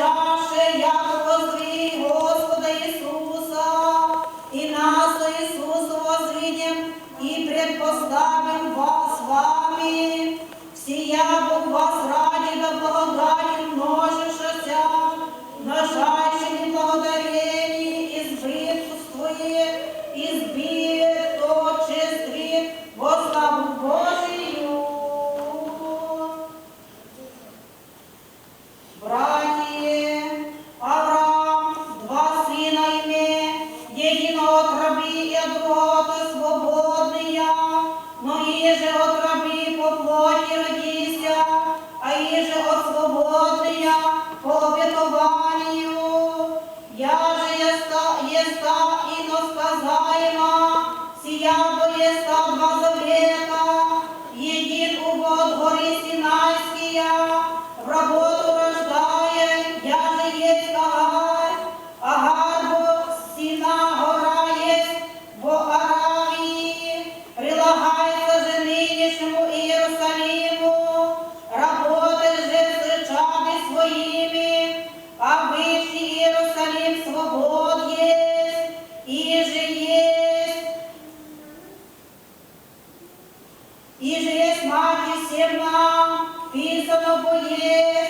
лежавши, як возрій Господа Ісуса, і нас Ісусу возрінем, і предпоставим вас вами, всія Бога. Боєстав, і сказаємо, сія боєстав, два всіма пісано боє.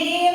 Yeah.